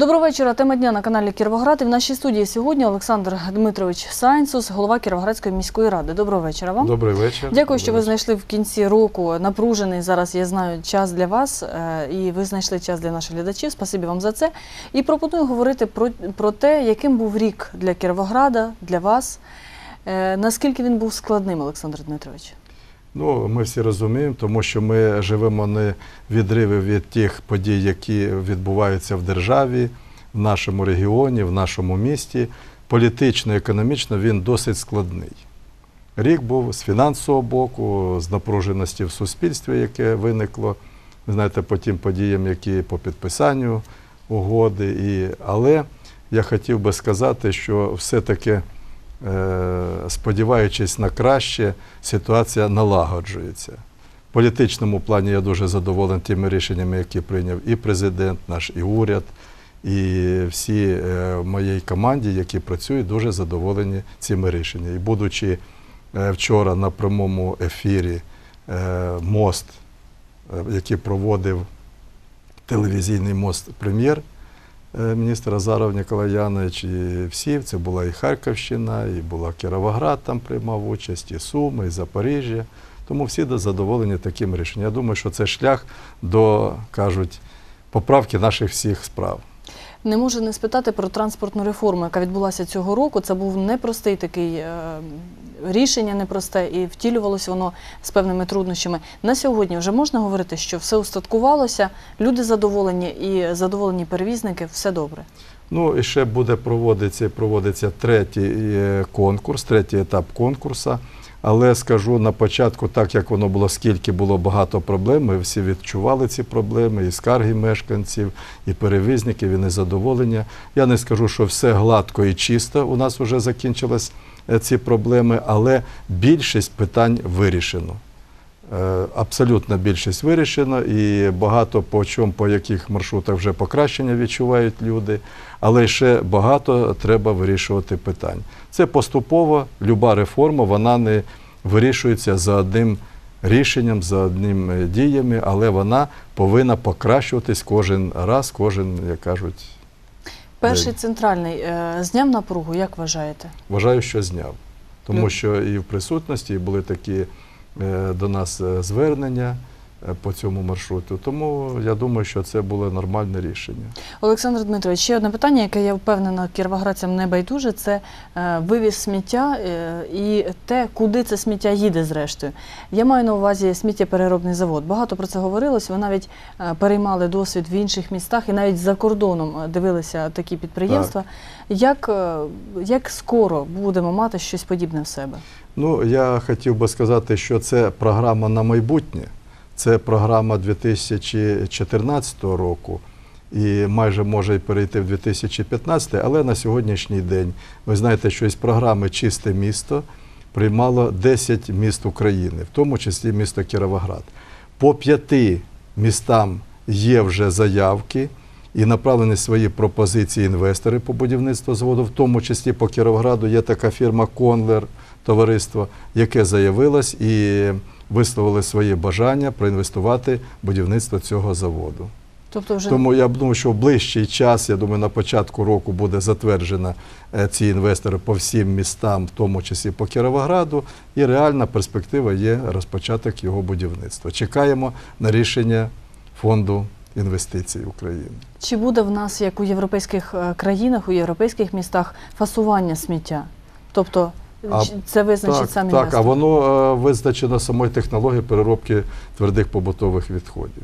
Доброго вечора. Тема дня на каналі Кіровоград. І в нашій студії сьогодні Олександр Дмитрович Сайнсус, голова Кіровоградської міської ради. Доброго вечора вам. Добрий вечір. Дякую, що ви Добрий знайшли в кінці року напружений зараз. Я знаю час для вас, е, і ви знайшли час для наших глядачів. Спасибі вам за це. І пропоную говорити про, про те, яким був рік для Кіровограда, для вас. Е, Наскільки він був складним, Олександр Дмитрович? Ну, ми всі розуміємо, тому що ми живемо не відриви від тих подій, які відбуваються в державі, в нашому регіоні, в нашому місті. Політично, економічно він досить складний. Рік був з фінансового боку, з напруженості в суспільстві, яке виникло, ви знаєте, по тим подіям, які по підписанню угоди. І... Але я хотів би сказати, що все-таки сподіваючись на краще, ситуація налагоджується. В політичному плані я дуже задоволений тими рішеннями, які прийняв і президент наш, і уряд, і всі е, моїй команді, які працюють, дуже задоволені цими рішеннями. І будучи е, вчора на прямому ефірі мост, який проводив телевізійний мост прем'єр. Е, міністр Азаров Ніколай Янович і всі. Це була і Харківщина, і була Кіровоград, там приймав участь, і Суми, і Запоріжжя. Тому всі задоволені таким рішенням. Я думаю, що це шлях до, кажуть, поправки наших всіх справ. Не можу не спитати про транспортну реформу, яка відбулася цього року. Це був непростий такий е, рішення, непросте, і втілювалося воно з певними труднощами. На сьогодні вже можна говорити, що все устаткувалося, люди задоволені і задоволені перевізники, все добре. Ну і ще буде проводитися проводиться третій е, конкурс, третій етап конкурсу. Але скажу на початку, так як воно було, скільки було багато проблем, ми всі відчували ці проблеми, і скарги мешканців, і перевізників, і незадоволення. Я не скажу, що все гладко і чисто у нас вже закінчились е, ці проблеми, але більшість питань вирішено. Е, абсолютна більшість вирішено, і багато по чому, по яких маршрутах вже покращення відчувають люди, але ще багато треба вирішувати питань. Це поступово, люба реформа, вона не вирішується за одним рішенням, за одним діями, але вона повинна покращуватись кожен раз, кожен, як кажуть. Перший день. центральний е, зняв напругу, як вважаєте? Вважаю, що зняв. Тому що і в присутності були такі е, до нас е, звернення. е, по цьому маршруту. Тому я думаю, що це було нормальне рішення. Олександр Дмитрович, ще одне питання, яке я впевнена кіровоградцям не байдуже, це е, вивіз сміття е, і те, куди це сміття їде зрештою. Я маю на увазі сміттєпереробний завод. Багато про це говорилось. Ви навіть е, переймали досвід в інших містах і навіть за кордоном е, дивилися такі підприємства. Як, е, як скоро будемо мати щось подібне в себе? Ну, я хотів би сказати, що це програма на майбутнє. Це програма 2014 року і майже може перейти в 2015, але на сьогоднішній день ви знаєте, що із програми Чисте місто приймало 10 міст України, в тому числі місто Кіровоград. По п'яти містам є вже заявки і направлені свої пропозиції інвестори по будівництву заводу, в тому числі по Кіровограду є така фірма Конлер, товариство, яке заявилось і висловили своє бажання проінвестувати в будівництво цього заводу. Тобто вже Тому я думаю, що в ближчий час, я думаю, на початку року буде затверджено е, ці інвестори по всім містам, в тому числі по Кіровограду, і реальна перспектива є розпочаток його будівництва. Чекаємо на рішення фонду інвестицій в Україну. Чи буде в нас, як у європейських е, країнах, у європейських містах, фасування сміття? Тобто А, це визначить так, самі так, а воно е, визначено самою технологією переробки твердих побутових відходів.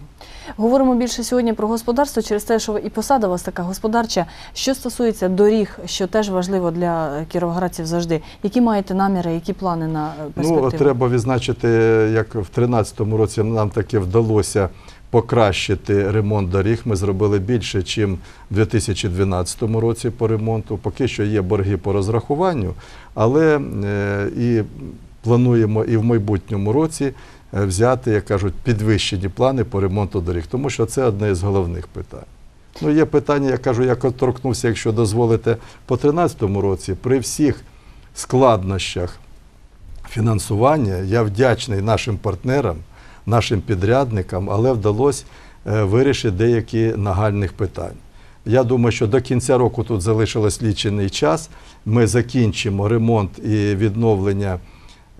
Говоримо більше сьогодні про господарство через те, що і посада у вас така господарча. Що стосується доріг, що теж важливо для е, кіровоградців завжди. Які маєте наміри, які плани на е, перспективу? Ну, треба відзначити, як в 2013 році нам таки вдалося покращити ремонт доріг. Ми зробили більше, ніж у 2012 році по ремонту. Поки що є борги по розрахуванню, але е, і плануємо і в майбутньому році взяти, як кажуть, підвищені плани по ремонту доріг, тому що це одне з головних питань. Ну, є питання, я кажу, я торкнувся, якщо дозволите, по 2013 році при всіх складнощах фінансування. Я вдячний нашим партнерам, нашим підрядникам, але вдалося е, вирішити деякі нагальних питань. Я думаю, що до кінця року тут залишилось лічений час. Ми закінчимо ремонт і відновлення е,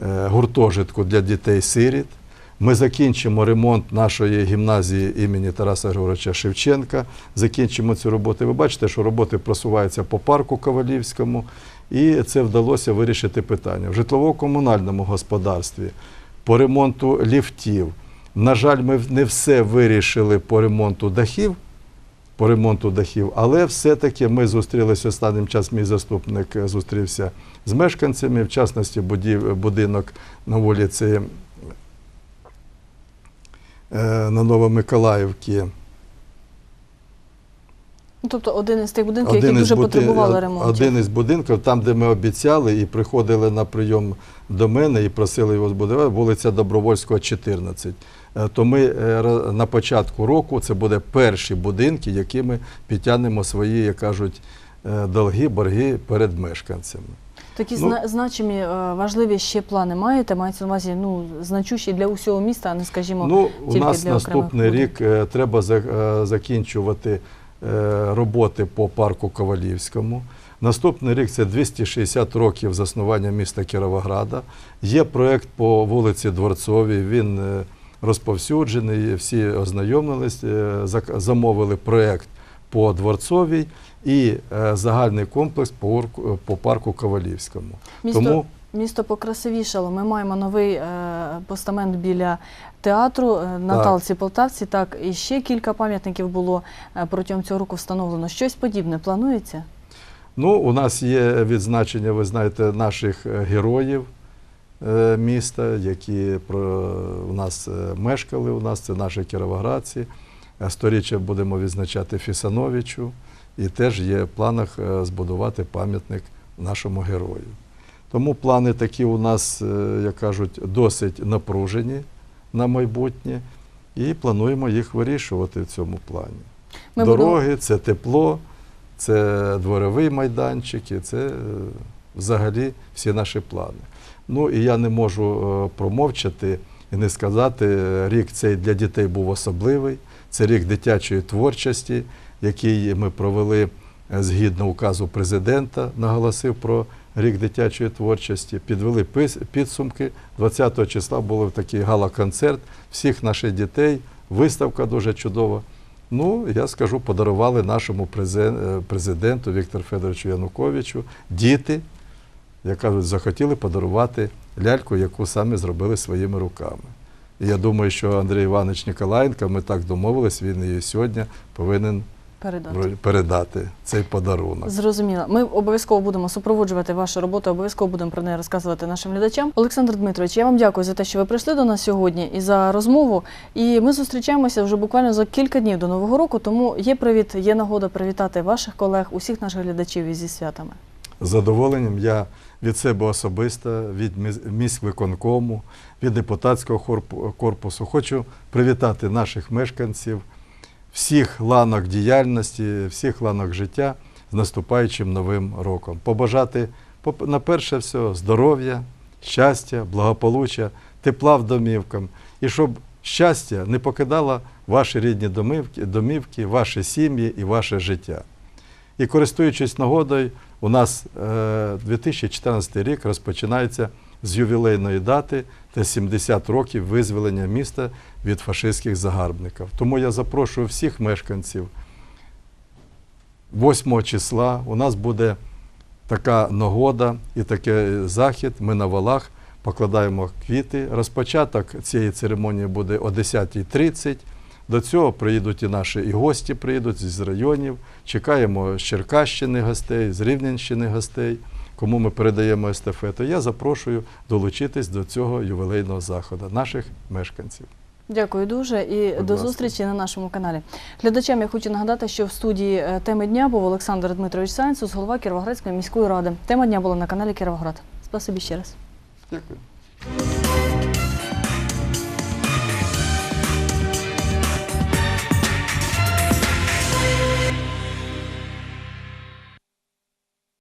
гуртожитку для дітей-сиріт. Ми закінчимо ремонт нашої гімназії імені Тараса Григоровича Шевченка. Закінчимо цю роботу. Ви бачите, що роботи просуваються по парку Ковалівському, і це вдалося вирішити питання. В житлово-комунальному господарстві по ремонту ліфтів. На жаль, ми не все вирішили по ремонту дахів. По ремонту дахів, але все-таки ми зустрілися останнім часом. Мій заступник е, зустрівся з мешканцями, в частності будів, будинок на вулиці е, на Новомиколаївці. Ну, тобто один із тих будинків, які дуже бути- потребували ремонту. Один із будинків, там, де ми обіцяли і приходили на прийом до мене і просили його збудувати, вулиця Добровольського, 14. Е, То ми е, на початку року це буде перші будинки, які ми підтягнемо свої, як кажуть, е, долги, борги перед мешканцями. Такі Ну, значимі, е, важливі ще плани маєте? Мається на увазі ну, значущі для усього міста, а не, скажімо, Ну, у тільки нас для окремих наступний рік е, треба е, закінчувати е, роботи по парку Ковалівському. Наступний рік це 260 років заснування міста Кіровограда. Є проєкт по вулиці Дворцовій. Він е, розповсюджений, всі ознайомились, е, замовили проєкт по Дворцовій і е, загальний комплекс по, парку Ковалівському. Місто, Тому місто покрасивішало. Ми маємо новий е, постамент біля театру е, на Так. Талці Полтавці. Так, і ще кілька пам'ятників було е, протягом цього року встановлено. Щось подібне планується? Ну, у нас є відзначення, ви знаєте, наших е, героїв міста, які у нас мешкали. У нас це наші кіровоградці. Сторіччя будемо відзначати Фісановичу. І теж є в планах збудувати пам'ятник нашому герою. Тому плани такі у нас, е, як кажуть, досить напружені на майбутнє, і плануємо їх вирішувати в цьому плані. Ми будемо- Дороги, це тепло, це дворовий майданчик, і це е, взагалі всі наші плани. Ну і я не можу е, промовчати і не сказати, рік цей для дітей був особливий. Це рік дитячої творчості, який ми провели згідно указу президента, наголосив про рік дитячої творчості. Підвели підсумки. 20 числа був такий гала-концерт всіх наших дітей. Виставка дуже чудова. Ну, я скажу, подарували нашому е, президенту Віктору Федоровичу Януковичу діти, як кажуть, захотіли подарувати ляльку, яку самі зробили своїми руками. І я думаю, що Андрій Іванович Ніколаєнко, ми так домовились, він її сьогодні повинен Передати. передати цей подарунок. Зрозуміло. Ми обов'язково будемо супроводжувати вашу роботу, обов'язково будемо про неї розказувати нашим глядачам. Олександр Дмитрович, я вам дякую за те, що ви прийшли до нас сьогодні і за розмову. І ми зустрічаємося вже буквально за кілька днів до нового року. Тому є привіт, є нагода привітати ваших колег, усіх наших глядачів із зі святами. З задоволенням я від себе особисто, від міс- міськвиконкому, від депутатського корпу- корпусу хочу привітати наших мешканців, всіх ланок діяльності, всіх ланок життя з наступаючим новим роком. Побажати на перше все здоров'я, щастя, благополуччя, тепла в домівкам і щоб щастя не покидало ваші рідні домівки, домівки, ваші сім'ї і ваше життя. І користуючись нагодою, у нас е, 2014 рік розпочинається з ювілейної дати та 70 років визволення міста від фашистських загарбників. Тому я запрошую всіх мешканців 8 числа у нас буде така нагода і такий захід. Ми на валах покладаємо квіти. Розпочаток цієї церемонії буде о 10.30. До цього приїдуть і наші і гості приїдуть з районів. Чекаємо з Черкащини гостей, з Рівненщини гостей, кому ми передаємо естафету. Я запрошую долучитись до цього ювілейного заходу наших мешканців. Дякую дуже і Будь до ласка. зустрічі на нашому каналі. Глядачам я хочу нагадати, що в студії е, теми дня був Олександр Дмитрович Санцус, голова Кіровоградської міської ради. Тема дня була на каналі Кіровоград. Спасибі ще раз. Дякую.